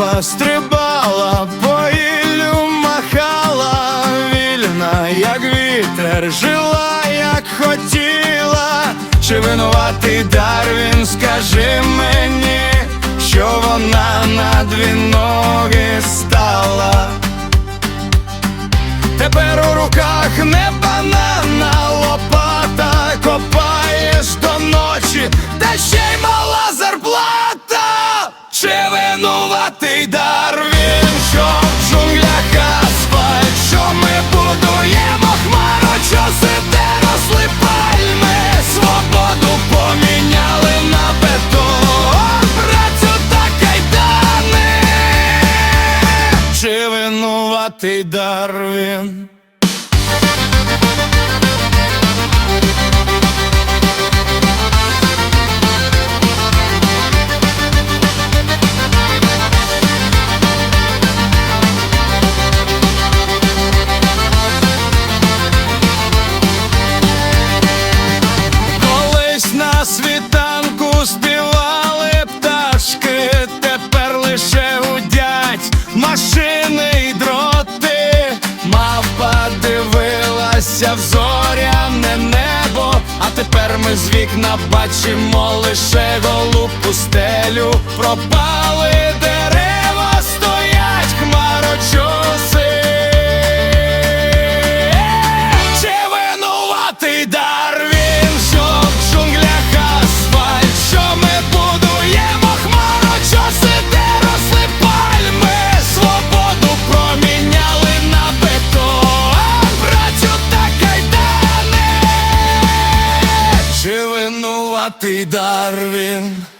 Лапа стрибала, по іллю махала, вільна, як вітер, жила, як хотіла, чи винуватий Дарвін, скажи мені, що вона на дві ноги стала. Тепер у руках винуватий Дарвін? Ми з вікна бачимо лише голу пустелю, пропали. Ты Дарвин.